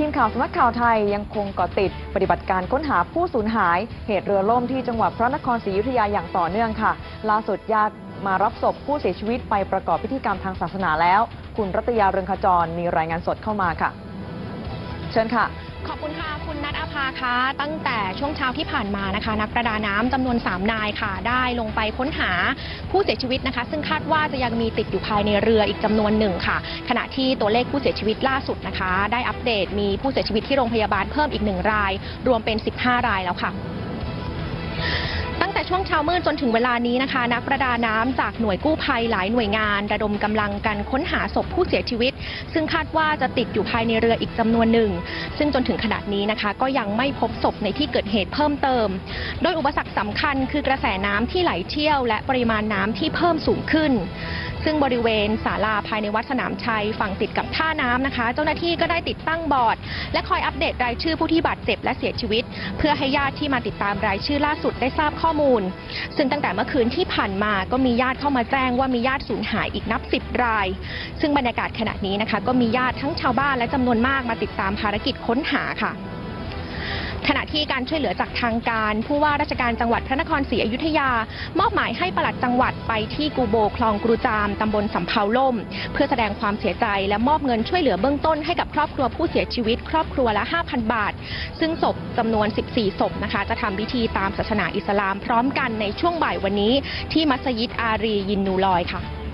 ทีมข่าวสำนักข่าวไทยยังคงเกาะติดปฏิบัติการค้นหาผู้สูญหาย เหตุเรือล่มที่จังหวัดพระนครศรีอยุธยาอย่างต่อเนื่องค่ะ ล่าสุดญาติมารับศพผู้เสียชีวิตไปประกอบพิธีกรรมทางศาสนาแล้ว คุณรัตยาเรืองขจรมีรายงานสดเข้ามาค่ะ ชิญค่ะ ขอบคุณค่ะ คุณนัทอาภาคะตั้งแต่ช่วงเช้าที่ผ่านมานะคะ นักประดาน้ำจำนวน 3 นายค่ะ ได้ลงไปค้นหาผู้เสียชีวิตนะคะ ซึ่งคาดว่าจะยังมีติดอยู่ภายในเรืออีกจำนวนหนึ่งค่ะ ขณะที่ตัวเลขผู้เสียชีวิตล่าสุดนะคะ ได้อัปเดตมีผู้เสียชีวิตที่โรงพยาบาลเพิ่มอีกหนึ่งราย รวมเป็น 15 รายแล้วค่ะ ตั้งแต่ช่วงเช้ามืดจนถึงเวลานี้นะคะ นักประดาน้ำจากหน่วยกู้ภัยหลายหน่วยงาน ระดมกำลังกันค้นหาศพผู้เสียชีวิต ซึ่งคาดว่าจะติดอยู่ภายในเรืออีกจำนวนหนึ่ง ซึ่งจนถึงขณะนี้นะคะ ก็ยังไม่พบศพในที่เกิดเหตุเพิ่มเติม โดยอุปสรรคสำคัญคือกระแสน้ำที่ไหลเชี่ยว และปริมาณน้ำที่เพิ่มสูงขึ้น ซึ่งบริเวณศาลาภายในวัดสนามชัยฝั่งติดกับท่าน้ำนะคะ เจ้าหน้าที่ก็ได้ติดตั้งบอร์ด และคอยอัปเดตรายชื่อผู้ที่บาดเจ็บและเสียชีวิต เพื่อให้ญาติที่มาติดตามรายชื่อล่าสุดได้ทราบข้อมูล ซึ่งตั้งแต่เมื่อคืนที่ผ่านมาก็มีญาติเข้ามาแจ้งว่ามีญาติสูญหายอีกนับสิบราย ซึ่งบรรยากาศขณะนี้นะคะ ก็มีญาติทั้งชาวบ้านและจำนวนมากมาติดตามภารกิจค้นหาค่ะขณะ ที่การช่วยเหลือจากทางการ ผู้ว่าราชการจังหวัดพระนครศรีอยุธยา มอบหมายให้ปลัดจังหวัดไปที่กูโบคลองกรูจามตำบลสำเภาล่ม เพื่อแสดงความเสียใจและมอบเงินช่วยเหลือเบื้องต้นให้กับครอบครัวผู้เสียชีวิต ครอบครัวละ 5,000 บาท ซึ่งศพจำนวน 14 ศพนะคะ จะทำพิธีตามศาสนาอิสลามพร้อมกันในช่วงบ่ายวันนี้ ที่มัสยิดอารียินนูลอยค่ะ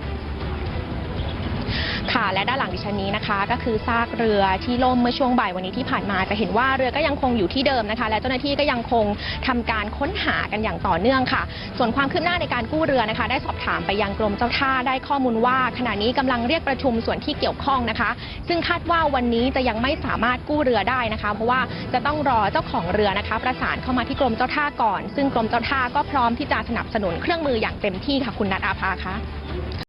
ค่ะ และด้านหลังดิฉันนี้นะคะ ก็คือซากเรือที่ล่มเมื่อช่วงบ่ายวันนี้ที่ผ่านมาจะเห็นว่าเรือก็ยังคงอยู่ที่เดิมนะคะ และเจ้าหน้าที่ก็ยังคงทำการค้นหากันอย่างต่อเนื่องค่ะ ส่วนความคืบหน้าในการกู้เรือนะคะ ได้สอบถามไปยังกรมเจ้าท่าได้ข้อมูลว่า ขณะนี้กำลังเรียกประชุมส่วนที่เกี่ยวข้องนะคะ ซึ่งคาดว่าวันนี้จะยังไม่สามารถกู้เรือได้นะคะ เพราะว่าจะต้องรอเจ้าของเรือนะคะ ประสานเข้ามาที่กรมเจ้าท่าก่อน ซึ่งกรมเจ้าท่าก็พร้อมที่จะสนับสนุนเครื่องมืออย่างเต็มที่ค่ะคุณนัทอาภาคะ